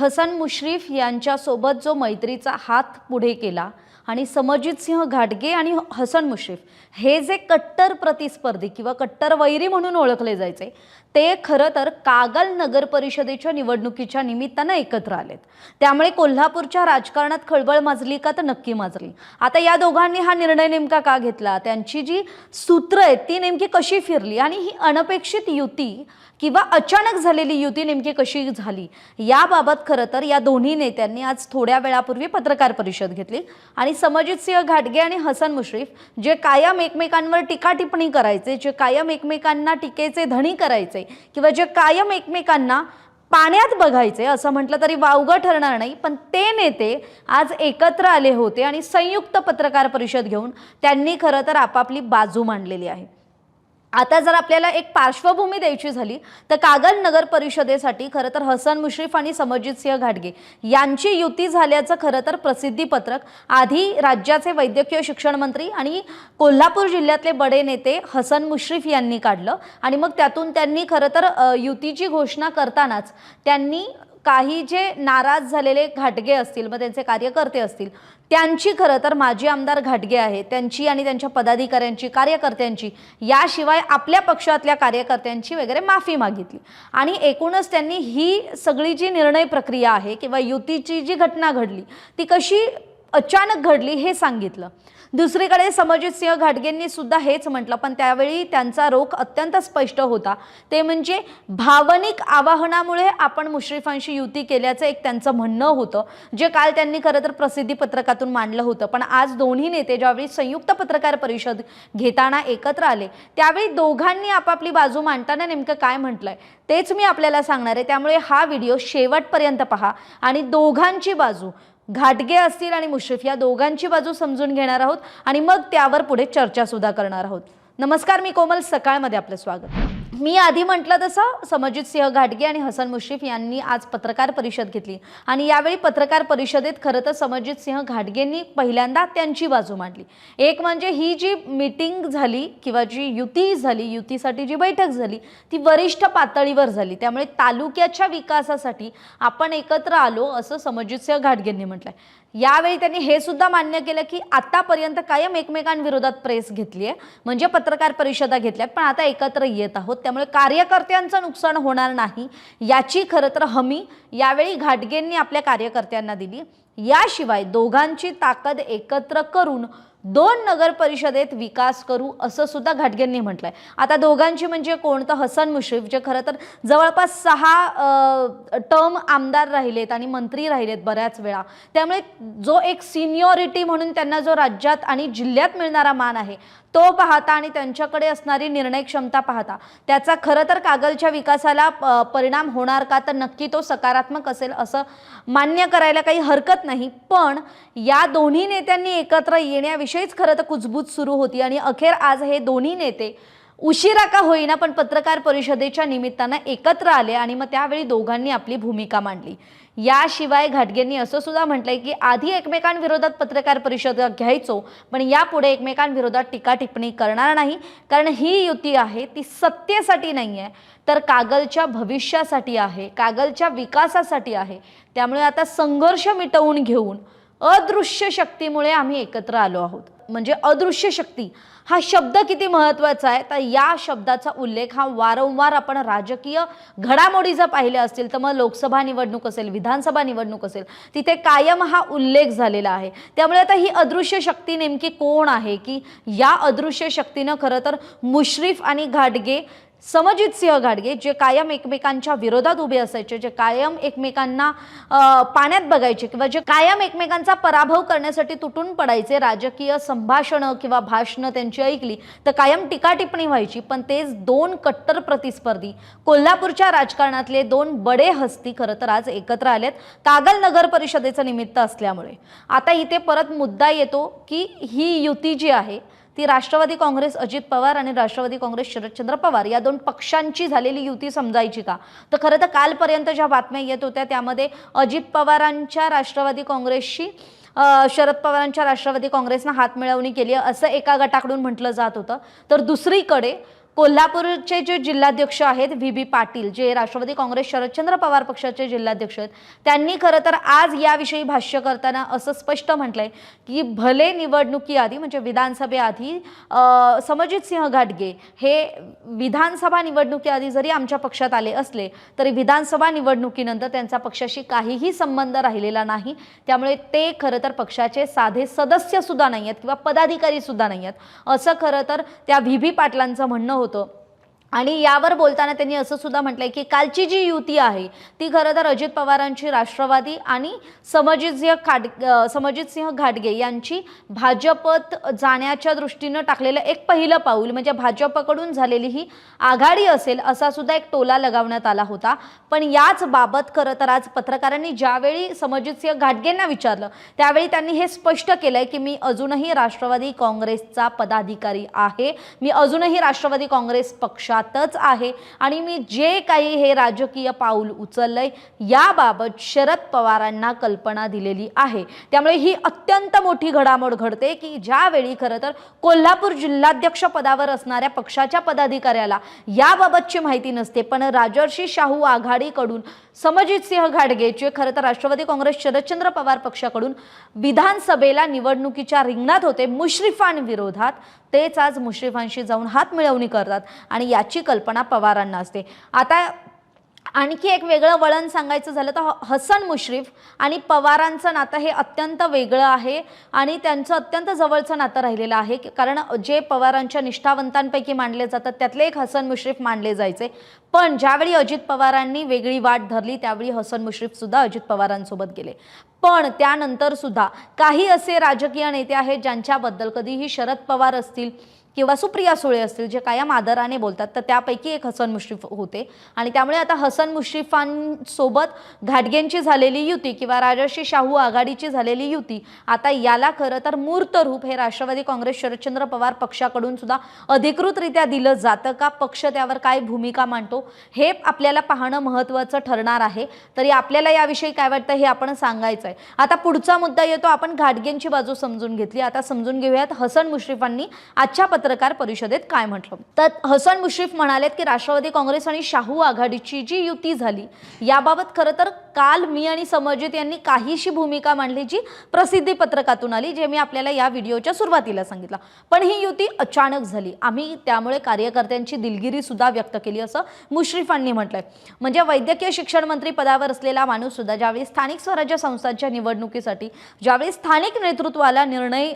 हसन मुश्रीफ यांच्यासोबत जो मैत्रीचा हात पुढे केला आणि समजित सिंह घाटगे आणि हसन मुश्रीफ हे जे कट्टर प्रतिस्पर्धी किंवा कट्टर वैरी म्हणून ओळखले जायचे ते खरं तर कागल नगर परिषदेच्या निवडणुकीच्या निमित्तानं एकत्र आलेत. त्यामुळे कोल्हापूरच्या राजकारणात खळबळ माजली का तर नक्की माजली. आता या दोघांनी हा निर्णय नेमका का घेतला? त्यांची जी सूत्र आहेत ती नेमकी कशी फिरली? आणि ही अनपेक्षित युती किंवा अचानक झालेली युती नेमकी कशी झाली? याबाबत खरं तर या दोन्ही नेत्यांनी आज थोड्या वेळापूर्वी पत्रकार परिषद घेतली. आणि समजित सिंह घाटगे आणि हसन मुश्रीफ जे कायम एकमेकांवर टीका टिप्पणी करायचे जे कायम एकमेकांना टीकेचे धणी करायचे किंवा जे कायम एकमेकांना पाण्यात बघायचे असं म्हटलं तरी वावगं ठरणार नाही. पण ते नेते आज एकत्र आले होते आणि संयुक्त पत्रकार परिषद घेऊन त्यांनी खरं तर आपापली बाजू मांडलेली आहे. आता जर आपल्याला एक पार्श्वभूमी द्यायची झाली तर कागल नगर परिषदेसाठी खरं तर हसन मुश्रीफ आणि समजित सिंह घाटगे यांची युती झाल्याचं खरं तर प्रसिद्धीपत्रक आधी राज्याचे वैद्यकीय शिक्षण मंत्री आणि कोल्हापूर जिल्ह्यातले बडे नेते हसन मुश्रीफ यांनी काढलं. आणि मग त्यातून त्यांनी खरं तर युतीची घोषणा करतानाच त्यांनी काही जे नाराज झालेले घाटगे असतील मग त्यांचे कार्यकर्ते असतील त्यांची खरं तर माजी आमदार घाटगे आहेत. त्यांची आणि त्यांच्या पदाधिकाऱ्यांची कार्यकर्त्यांची याशिवाय आपल्या पक्षातल्या कार्यकर्त्यांची वगैरे माफी मागितली. आणि एकूणच त्यांनी ही सगळी जी निर्णय प्रक्रिया आहे किंवा युतीची जी घटना घडली ती कशी अचानक घडली हे सांगितलं. दुसरीकडे समजित सिंह घाटगेंनी सुद्धा हेच म्हटलं पण त्यावेळी त्यांचा रोख अत्यंत स्पष्ट होता. ते म्हणजे भावनिक आवाहनामुळे आपण मुश्रीफांशी युती केल्याचं एक त्यांचं म्हणणं होतं जे काल त्यांनी खरं तर प्रसिद्धी पत्रकातून मांडलं होतं. पण आज दोन्ही नेते ज्यावेळी संयुक्त पत्रकार परिषद घेताना एकत्र आले त्यावेळी दोघांनी आपापली बाजू मांडताना नेमकं काय म्हटलंय तेच मी आपल्याला सांगणार आहे. त्यामुळे हा व्हिडिओ शेवटपर्यंत पहा आणि दोघांची बाजू घाटगे असतील आणि मुश्रीफ या दोघांची बाजू समजून घेणार आहोत आणि मग त्यावर पुढे चर्चा सुद्धा करणार आहोत. नमस्कार मी कोमल सकाळमध्ये आपलं स्वागत. मी आधी म्हटलं तसं समजित सिंह घाटगे आणि हसन मुश्रीफ यांनी आज पत्रकार परिषद घेतली. आणि यावेळी पत्रकार परिषदेत खरं तर समजित सिंह घाटगेंनी पहिल्यांदा त्यांची बाजू मांडली. एक म्हणजे ही जी मीटिंग झाली किंवा जी युती झाली युतीसाठी जी बैठक झाली ती वरिष्ठ पातळीवर झाली. त्यामुळे तालुक्याच्या विकासासाठी आपण एकत्र आलो असं समजित सिंह घाटगेंनी म्हटलंय. यावेळी त्यांनी हे सुद्धा मान्य केलं की आतापर्यंत कायम एकमेकांविरोधात प्रेस घेतली आहे म्हणजे पत्रकार परिषदा घेतल्या पण आता एकत्र येत आहोत. त्यामुळे कार्यकर्त्यांचं नुकसान होणार नाही. याची खरं तर हमी यावेळी घाटगेंनी आपल्या कार्यकर्त्यांना दिली. याशिवाय दोघांची ताकद एकत्र करून दोन नगर परिषदेत विकास करू असं सुद्धा घाटगेंनी म्हटलंय. आता दोघांची म्हणजे कोणतं? हसन मुश्रीफ जे खरं तर जवळपास सहा टर्म आमदार राहिलेत आणि मंत्री राहिलेत बऱ्याच वेळा. त्यामुळे जो एक सिनियॉरिटी म्हणून त्यांना जो राज्यात आणि जिल्ह्यात मिळणारा मान आहे तो पाहता आणि त्यांच्याकडे असणारी निर्णय क्षमता पाहता त्याचा खरं तर कागलच्या विकासाला परिणाम होणार का? तर नक्की तो सकारात्मक असेल असं मान्य करायला काही हरकत नाही. पण या दोन्ही नेत्यांनी एकत्र येण्याविषयी येण्याविषयीच खरं तर कुजबूज सुरू होती आणि अखेर आज हे दोन्ही नेते उशिरा का होईना पण पत्रकार परिषदेच्या निमित्तानं एकत्र आले आणि मग त्यावेळी दोघांनी आपली भूमिका मांडली. याशिवाय घाटगेंनी असं सुद्धा म्हटलंय की आधी एकमेकांविरोधात पत्रकार परिषद घ्यायचो पण यापुढे एकमेकांविरोधात टीका टिप्पणी करणार नाही कारण ही युती आहे ती सत्तेसाठी नाही आहे तर कागलच्या भविष्यासाठी आहे कागलच्या विकासासाठी आहे. त्यामुळे आता संघर्ष मिटवून घेऊन अदृश्य शक्तीमुळे आम्ही एकत्र आलो आहोत. म्हणजे अदृश्य शक्ती हा शब्द किती महत्त्वाचा आहे? तर या शब्दाचा उल्लेख हा वारंवार आपण राजकीय घडामोडी जर पाहिल्या असतील तर मग लोकसभा निवडणूक असेल विधानसभा निवडणूक असेल तिथे कायम हा उल्लेख झालेला आहे. त्यामुळे आता ही अदृश्य शक्ती नेमकी कोण आहे? की या अदृश्य शक्तीनं खरं तर मुश्रीफ आणि घाटगे समजित सिंह गाडगे जे कायम एकमेकांच्या विरोधात उभे असायचे जे कायम एकमेकांना पाण्यात बघायचे किंवा जे कायम एकमेकांचा पराभव करण्यासाठी तुटून पडायचे राजकीय संभाषणं किंवा भाषणं त्यांची ऐकली तर कायम टीका टिप्पणी व्हायची. पण तेच दोन कट्टर प्रतिस्पर्धी कोल्हापूरच्या राजकारणातले दोन बडे हस्ती खरं तर आज एकत्र आलेत कागल नगर परिषदेचं निमित्त असल्यामुळे. आता इथे परत मुद्दा येतो की ही युती जी आहे ती राष्ट्रवादी काँग्रेस अजित पवार आणि राष्ट्रवादी काँग्रेस शरदचंद्र पवार या दोन पक्षांची झालेली युती समजायची का? तर खरं तर कालपर्यंत ज्या बातम्या येत होत्या त्यामध्ये अजित पवारांच्या राष्ट्रवादी काँग्रेसशी शरद पवारांच्या राष्ट्रवादी काँग्रेसनं हातमिळवणी केली असं एका गटाकडून म्हटलं जात होतं. तर दुसरीकडे कोल्हापूरचे जे जिल्हाध्यक्ष आहेत व्ही बी पाटील जे राष्ट्रवादी काँग्रेस शरदचंद्र पवार पक्षाचे जिल्हाध्यक्ष आहेत त्यांनी खरं तर आज याविषयी भाष्य करताना असं स्पष्ट म्हटलंय की भले निवडणुकीआधी म्हणजे विधानसभेआधी समजित सिंह घाटगे हे विधानसभा निवडणुकीआधी जरी आमच्या पक्षात आले असले तरी विधानसभा निवडणुकीनंतर त्यांचा पक्षाशी काहीही संबंध राहिलेला नाही. त्यामुळे ते खरं तर पक्षाचे साधे सदस्यसुद्धा नाही आहेत किंवा पदाधिकारी सुद्धा नाही आहेत असं खरं तर त्या व्ही बी पाटलांचं म्हणणं होतं. voto आणि यावर बोलताना त्यांनी असं सुद्धा म्हटलंय की कालची जी युती आहे ती खरं तर अजित पवारांची राष्ट्रवादी आणि समजितसिंह खाट समजितसिंह घाटगे यांची भाजपत जाण्याच्या दृष्टीनं टाकलेलं एक पहिलं पाऊल म्हणजे भाजपकडून झालेली ही आघाडी असेल असा सुद्धा एक टोला लगावण्यात आला होता. पण याच बाबत खरं तर आज पत्रकारांनी ज्यावेळी समजितसिंह घाटगेंना विचारलं त्यावेळी त्यांनी हे स्पष्ट केलंय की मी अजूनही राष्ट्रवादी काँग्रेसचा पदाधिकारी आहे मी अजूनही राष्ट्रवादी काँग्रेस पक्षातच आहे. आणि मी जे काही हे राजकीय पाऊल उचललंय याबाबत शरद पवारांना कल्पना दिलेली आहे. त्यामुळे ही अत्यंत मोठी घडामोड घडते की ज्यावेळी खरं तर कोल्हापूर जिल्हाध्यक्ष पदावर असणाऱ्या पक्षाच्या पदाधिकाऱ्याला याबाबतची माहिती नसते पण राजर्षी शाहू आघाडीकडून सिंह घाडगेचे खरं तर राष्ट्रवादी काँग्रेस शरदचंद्र पवार पक्षाकडून विधानसभेला निवडणुकीच्या रिंगणात होते मुश्रीफांविरोधात तेच आज मुश्रीफांशी जाऊन हात मिळवणी करतात आणि याची कल्पना पवारांना असते. आता आणखी एक वेगळं वळण सांगायचं झालं तर ह- हसन मुश्रीफ आणि पवारांचं नातं हे अत्यंत वेगळं आहे आणि त्यांचं अत्यंत जवळचं नातं राहिलेलं आहे. कारण जे पवारांच्या निष्ठावंतांपैकी मानले जातात त्यातले एक हसन मुश्रीफ मानले जायचे. पण ज्यावेळी अजित पवारांनी वेगळी वाट धरली त्यावेळी हसन मुश्रीफसुद्धा अजित पवारांसोबत गेले. पण त्यानंतर सुद्धा काही असे राजकीय नेते आहेत ज्यांच्याबद्दल कधीही शरद पवार असतील किंवा सुप्रिया सुळे असतील जे कायम आदराने बोलतात तर त्यापैकी एक हसन मुश्रीफ होते. आणि त्यामुळे आता हसन मुश्रीफांसोबत घाटगेंची झालेली युती किंवा राजर्षी शाहू आघाडीची झालेली युती आता याला खरं तर मूर्त रूप हे राष्ट्रवादी काँग्रेस शरदचंद्र पवार पक्षाकडून सुद्धा अधिकृतरित्या दिलं जातं का? पक्ष त्यावर काय भूमिका मांडतो? हे आपल्याला पाहणं महत्त्वाचं ठरणार आहे. तरी आपल्याला याविषयी काय वाटतं हे आपण सांगायचं आहे आता पुढचा मुद्दा येतो आपण घाटगेंची बाजू समजून घेतली. आता समजून घेऊयात हसन मुश्रीफांनी आजच्या पत्रकार परिषदेत काय म्हटलं? तर हसन मुश्रीफ म्हणालेत की राष्ट्रवादी काँग्रेस आणि शाहू आघाडीची जी युती झाली याबाबत खरं तर काल मी आणि समजित यांनी काहीशी भूमिका मांडली जी प्रसिद्धी पत्रकातून आली जे मी आपल्याला या व्हिडिओच्या सुरुवातीला सांगितलं. पण ही युती अचानक झाली. आम्ही त्यामुळे कार्यकर्त्यांची दिलगिरी सुद्धा व्यक्त केली असं मुश्रीफांनी म्हटलंय. म्हणजे वैद्यकीय शिक्षण मंत्री पदावर असलेला माणूस सुद्धा ज्यावेळी स्थानिक स्वराज्य संस्थांच्या निवडणुकीसाठी ज्यावेळी स्थानिक नेतृत्वाला निर्णय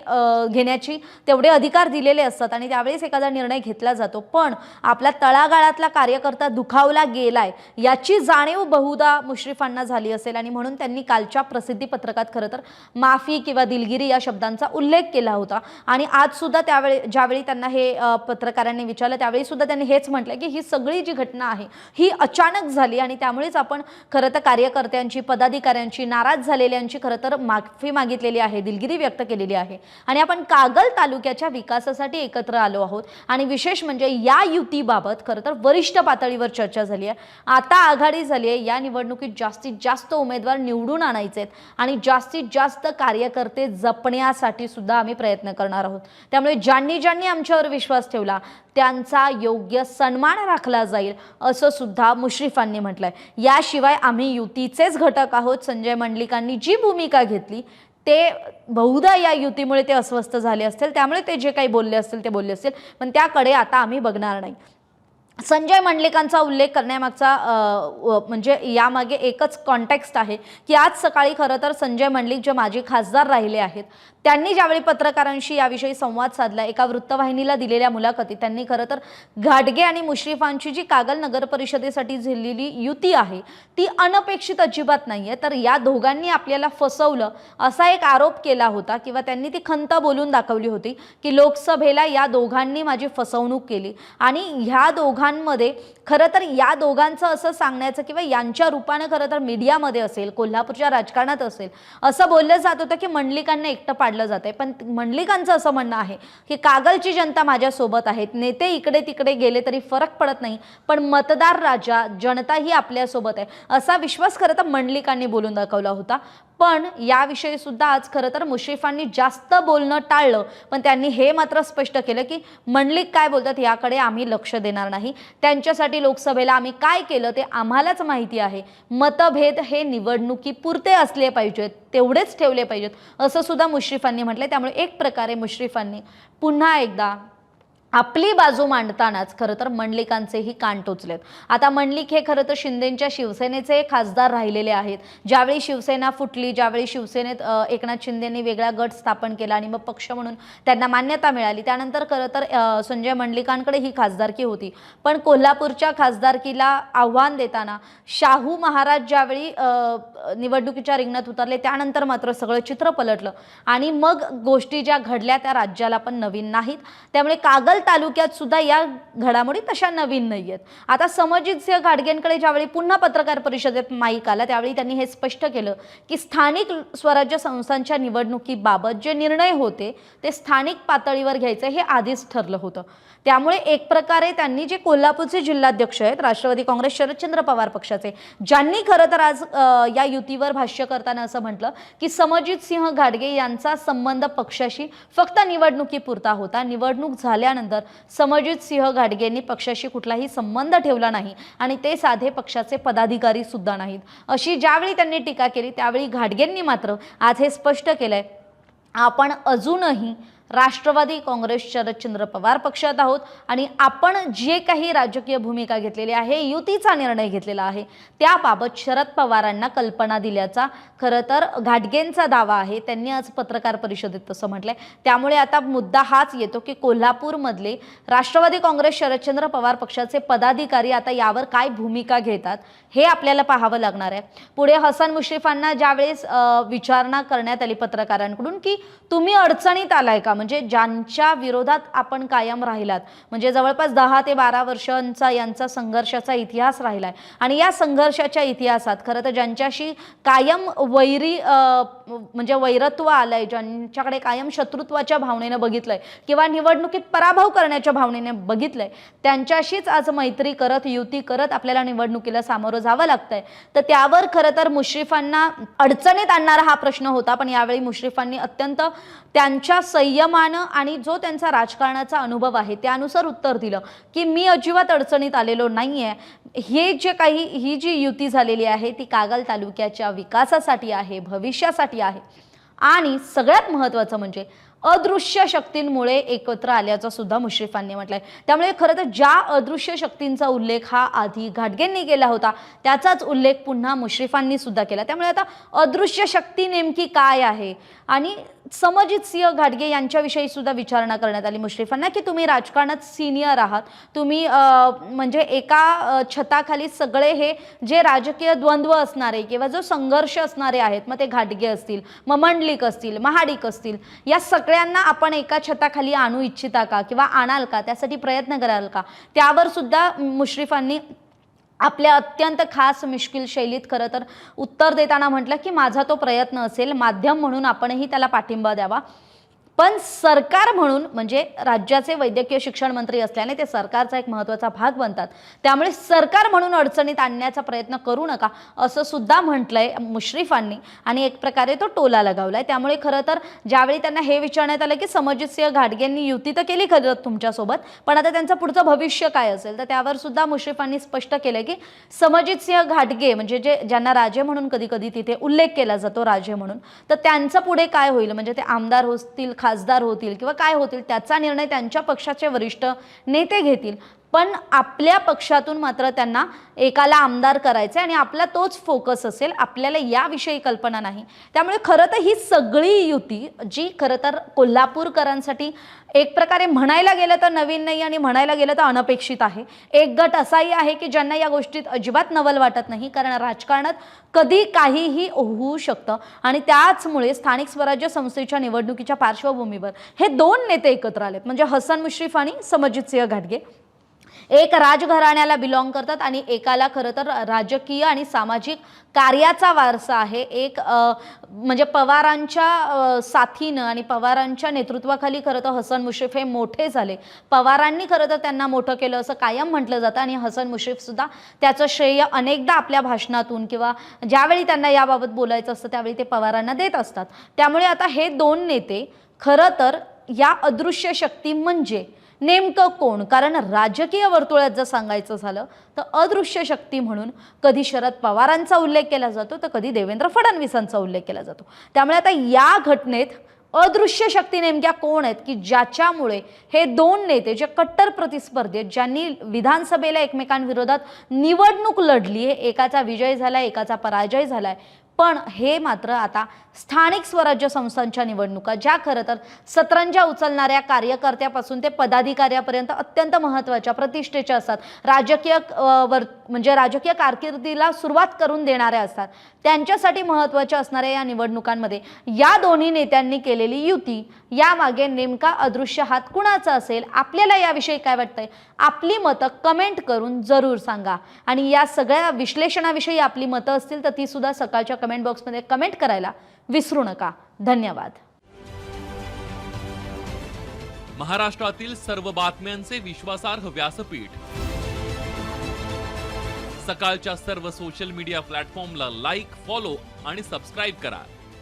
घेण्याची तेवढे अधिकार दिलेले असतात आणि त्यावेळेस एखादा निर्णय घेतला जातो. पण आपला तळागाळातला कार्यकर्ता दुखावला गेलाय याची जाणीव बहुधा मुश्रीफांना झाली असेल आणि म्हणून त्यांनी कालच्या प्रसिद्धी पत्रकात खरं तर माफी किंवा दिलगिरी या शब्दांचा उल्लेख केला होता. आणि आज सुद्धा त्यावेळी ज्यावेळी त्यांना हे पत्रकारांनी विचारलं त्यावेळी सुद्धा त्यांनी हेच म्हटलं की ही सगळी जी घटना आहे ही अचानक झाली आणि त्यामुळेच आपण खरं तर कार्यकर्त्यांची पदाधिकाऱ्यांची नाराज झालेल्यांची खरं तर माफी मागितलेली आहे दिलगिरी व्यक्त केलेली आहे. आणि आपण कागल तालुक्याच्या विकासासाठी एकत्र एकत्र आलो आहोत. आणि विशेष म्हणजे या युतीबाबत खरं तर वरिष्ठ पातळीवर चर्चा झाली आहे. आता आघाडी झाली आहे. या निवडणुकीत जास्तीत जास्त उमेदवार निवडून आणायचे आहेत आणि जास्तीत जास्त कार्यकर्ते जपण्यासाठी सुद्धा आम्ही प्रयत्न करणार आहोत. त्यामुळे ज्यांनी ज्यांनी आमच्यावर विश्वास ठेवला त्यांचा योग्य सन्मान राखला जाईल असं सुद्धा मुश्रीफांनी म्हटलंय. याशिवाय आम्ही युतीचेच घटक आहोत. संजय मंडलिकांनी जी भूमिका घेतली ते बहुधा या युतीमुळे ते अस्वस्थ झाले असतील त्यामुळे ते जे काही बोलले असतील ते बोलले असतील पण त्याकडे आता आम्ही बघणार नाही. संजय मंडलिकांचा उल्लेख करण्यामागचा म्हणजे यामागे एकच कॉन्टेक्स्ट आहे की आज सकाळी खरं तर संजय मंडलिक जे माजी खासदार राहिले आहेत त्यांनी ज्यावेळी पत्रकारांशी याविषयी संवाद साधला एका वृत्तवाहिनीला दिलेल्या मुलाखतीत त्यांनी खरं तर घाटगे आणि मुश्रीफांची जी कागल नगर परिषदेसाठी झालेली युती आहे ती अनपेक्षित अजिबात नाही आहे तर या दोघांनी आपल्याला फसवलं असा एक आरोप केला होता किंवा त्यांनी ती खंत बोलून दाखवली होती की लोकसभेला या दोघांनी माझी फसवणूक केली आणि ह्या दोघां दोघांमध्ये खरं तर या दोघांचं असं सांगण्याचं किंवा यांच्या रूपानं खरं तर मीडियामध्ये असेल कोल्हापूरच्या राजकारणात असेल असं बोललं जात होतं की मंडलिकांना एकटं पाडलं जात आहे. पण मंडलिकांचं असं म्हणणं आहे की कागलची जनता माझ्यासोबत आहेत नेते इकडे तिकडे गेले तरी फरक पडत नाही पण मतदार राजा जनता ही आपल्यासोबत आहे असा विश्वास खरं तर मंडलिकांनी बोलून दाखवला होता. पण याविषयी सुद्धा आज खरं तर मुश्रीफांनी जास्त बोलणं टाळलं. पण त्यांनी हे मात्र स्पष्ट केलं की मंडलिक काय बोलतात याकडे आम्ही लक्ष देणार नाही. त्यांच्यासाठी लोकसभेला आम्ही काय केलं ते आम्हालाच माहिती आहे. मतभेद हे निवडणुकीपुरते असले पाहिजेत तेवढेच ठेवले पाहिजेत असं सुद्धा मुश्रीफांनी म्हटलंय. त्यामुळे एक प्रकारे मुश्रीफांनी पुन्हा एकदा आपली बाजू मांडतानाच खरं तर मंडलिकांचेही कान टोचलेत. आता मंडलिक हे खरं तर शिंदेच्या शिवसेनेचे खासदार राहिलेले आहेत. ज्यावेळी शिवसेना फुटली ज्यावेळी शिवसेनेत एकनाथ शिंदेंनी वेगळा गट स्थापन केला आणि मग पक्ष म्हणून त्यांना मान्यता मिळाली. त्यानंतर खरं तर संजय मंडलिकांकडे ही खासदारकी होती. पण कोल्हापूरच्या खासदारकीला आव्हान देताना शाहू महाराज ज्यावेळी निवडणुकीच्या रिंगणात उतरले त्यानंतर मात्र सगळं चित्र पलटलं. आणि मग गोष्टी ज्या घडल्या त्या राज्याला पण नवीन नाहीत. त्यामुळे कागल तालुक्यात सुद्धा या घडामोडी तशा नवीन नाही आहेत आता समजित सिंह घाडगेंकडे ज्यावेळी पुन्हा पत्रकार परिषदेत माईक आला त्यावेळी त्यांनी हे स्पष्ट केलं की स्थानिक स्वराज्य संस्थांच्या निवडणुकीबाबत जे निर्णय होते ते स्थानिक पातळीवर घ्यायचं हे आधीच ठरलं होतं. त्यामुळे एक प्रकारे त्यांनी जे कोल्हापूरचे जिल्हाध्यक्ष आहेत राष्ट्रवादी काँग्रेस शरदचंद्र पवार पक्षाचे ज्यांनी खरं तर आज या युतीवर भाष्य करताना असं म्हटलं की समजित सिंह घाडगे यांचा संबंध पक्षाशी फक्त निवडणुकीपुरता होता. निवडणूक झाल्यानंतर समजित सिंह घाटगेंनी पक्षाशी कुठलाही संबंध ठेवला नाही आणि ते साधे पक्षाचे पदाधिकारी सुद्धा नाहीत. अशी ज्यावेळी त्यांनी टीका केली त्यावेळी घाटगेंनी मात्र आज हे स्पष्ट केलंय आपण अजूनही राष्ट्रवादी काँग्रेस शरदचंद्र पवार पक्षात आहोत आणि आपण जे काही राजकीय भूमिका घेतलेली आहे युतीचा निर्णय घेतलेला आहे त्याबाबत शरद पवारांना कल्पना दिल्याचा खरं तर घाटगेंचा दावा आहे. त्यांनी आज पत्रकार परिषदेत तसं म्हटलंय. त्यामुळे आता मुद्दा हाच येतो की कोल्हापूरमधले राष्ट्रवादी काँग्रेस शरदचंद्र पवार पक्षाचे पदाधिकारी आता यावर काय भूमिका घेतात हे आपल्याला पाहावं लागणार आहे. पुढे हसन मुश्रीफांना ज्यावेळेस विचारणा करण्यात आली पत्रकारांकडून की तुम्ही अडचणीत आलाय का? म्हणजे ज्यांच्या विरोधात आपण कायम राहिलात. म्हणजे जवळपास दहा ते बारा वर्षांचा यांचा संघर्षाचा इतिहास राहिला आहे आणि या संघर्षाच्या इतिहासात खरं तर ज्यांच्याशी कायम वैरी म्हणजे वैरत्व आलं आहे ज्यांच्याकडे कायम शत्रुत्वाच्या भावनेनं बघितलं आहे किंवा निवडणुकीत पराभव करण्याच्या भावनेने आहे त्यांच्याशीच आज मैत्री करत युती करत आपल्याला निवडणुकीला सामोरं जावं लागतंय. तर त्यावर खरं तर मुश्रीफांना अडचणीत आणणारा हा प्रश्न होता पण यावेळी मुश्रीफांनी अत्यंत त्यांच्या संयमानं आणि जो त्यांचा राजकारणाचा अनुभव आहे त्यानुसार उत्तर दिलं की मी अजिबात अडचणीत आलेलो नाही आहे हे जे काही ही जी युती झालेली आहे ती कागल तालुक्याच्या विकासासाठी आहे भविष्यासाठी आहे. आणि सगळ्यात महत्त्वाचं म्हणजे अदृश्य शक्तींमुळे एकत्र आल्याचं सुद्धा मुश्रीफांनी म्हटलंय. त्यामुळे खरं तर ज्या अदृश्य शक्तींचा उल्लेख हा आधी घाटगेंनी केला होता त्याचाच उल्लेख पुन्हा मुश्रीफांनी सुद्धा केला. त्यामुळे आता अदृश्य शक्ती नेमकी काय आहे? आणि समजित सिंह घाटगे यांच्याविषयी सुद्धा विचारणा करण्यात आली. मुश्रीफांना की तुम्ही राजकारणात सिनियर आहात? तुम्ही म्हणजे एका छताखाली सगळे हे जे राजकीय द्वंद्व असणारे किंवा जो संघर्ष असणारे आहेत मग ते घाटगे असतील मग मंडलिक असतील महाडिक असतील या सगळ्यांना आपण एका छताखाली आणू इच्छिता का? किंवा आणाल का? त्यासाठी प्रयत्न कराल का? त्यावर सुद्धा मुश्रीफांनी आपल्या अत्यंत खास मिश्किल शैलीत खरं तर उत्तर देताना म्हटलं की माझा तो प्रयत्न असेल माध्यम म्हणून आपणही त्याला पाठिंबा द्यावा. पण सरकार म्हणून म्हणजे राज्याचे वैद्यकीय शिक्षण मंत्री असल्याने ते सरकारचा एक महत्त्वाचा भाग बनतात. त्यामुळे सरकार म्हणून अडचणीत आणण्याचा प्रयत्न करू नका असं सुद्धा म्हटलंय मुश्रीफांनी. आणि एक प्रकारे तो टोला लगावलाय. त्यामुळे खरं तर ज्यावेळी त्यांना हे विचारण्यात आलं की समजित सिंह घाटगेंनी युती तर केली खरं तुमच्यासोबत पण आता त्यांचं पुढचं भविष्य काय असेल? तर त्यावर सुद्धा मुश्रीफांनी स्पष्ट केलं की समजित सिंह घाटगे म्हणजे जे ज्यांना राजे म्हणून कधी कधी तिथे उल्लेख केला जातो राजे म्हणून तर त्यांचं पुढे काय होईल? म्हणजे ते आमदार होतील खासदार होतील किंवा काय होतील त्याचा निर्णय त्यांच्या पक्षाचे वरिष्ठ नेते घेतील. पण आपल्या पक्षातून मात्र त्यांना एकाला आमदार करायचे आणि आपला तोच फोकस असेल आपल्याला याविषयी कल्पना नाही. त्यामुळे खरं तर ही सगळी युती जी खरं तर कोल्हापूरकरांसाठी एक प्रकारे म्हणायला गेलं तर नवीन नाही आणि म्हणायला गेलं तर अनपेक्षित आहे. एक गट असाही आहे की ज्यांना या गोष्टीत अजिबात नवल वाटत नाही कारण राजकारणात कधी काहीही होऊ शकतं आणि त्याचमुळे स्थानिक स्वराज्य संस्थेच्या निवडणुकीच्या पार्श्वभूमीवर हे दोन नेते एकत्र आलेत. म्हणजे हसन मुश्रीफ आणि समजित सिंह घाटगे. एक राजघराण्याला बिलॉंग करतात आणि एकाला खरं तर राजकीय आणि सामाजिक कार्याचा वारसा आहे. एक म्हणजे पवारांच्या साथीनं आणि पवारांच्या नेतृत्वाखाली खरं तर हसन मुश्रीफ हे मोठे झाले. पवारांनी खरं तर त्यांना मोठं केलं असं कायम म्हटलं जातं आणि हसन मुश्रीफसुद्धा त्याचं श्रेय अनेकदा आपल्या भाषणातून किंवा ज्यावेळी त्यांना याबाबत बोलायचं असतं त्यावेळी ते पवारांना देत असतात. त्यामुळे आता हे दोन नेते खरं तर या अदृश्य शक्ती म्हणजे नेमकं कोण? कारण राजकीय वर्तुळात जर सांगायचं झालं तर अदृश्य शक्ती म्हणून कधी शरद पवारांचा उल्लेख केला जातो तर कधी देवेंद्र फडणवीसांचा उल्लेख केला जातो. त्यामुळे आता या घटनेत अदृश्य शक्ती नेमक्या कोण आहेत? की ज्याच्यामुळे हे दोन नेते जे कट्टर प्रतिस्पर्धी आहेत ज्यांनी विधानसभेला एकमेकांविरोधात निवडणूक लढली आहे एकाचा विजय झालाय एकाचा पराजय झालाय पण हे मात्र आता स्थानिक स्वराज्य संस्थांच्या निवडणुका ज्या खरं तर सतरंजा उचलणाऱ्या कार्यकर्त्यापासून ते पदाधिकाऱ्यापर्यंत अत्यंत महत्त्वाच्या प्रतिष्ठेच्या असतात. राजकीय वर म्हणजे राजकीय कारकिर्दीला सुरुवात करून देणाऱ्या असतात. त्यांच्यासाठी महत्त्वाच्या असणाऱ्या या निवडणुकांमध्ये या दोन्ही नेत्यांनी केलेली युती यामागे नेमका अदृश्य हात कुणाचा असेल? आपल्याला याविषयी काय वाटतंय? आपली मतं कमेंट करून जरूर सांगा. आणि या सगळ्या विश्लेषणाविषयी आपली मतं असतील तर ती सुद्धा सकाळच्या कमेंट बॉक्समध्ये कमेंट करायला विसरू नका. धन्यवाद. महाराष्ट्रातील सर्व बातम्यांचे विश्वासार्ह व्यासपीठ. सकाळच्या सर्व सोशल मीडिया प्लॅटफॉर्मला लाईक फॉलो आणि सबस्क्राईब करा.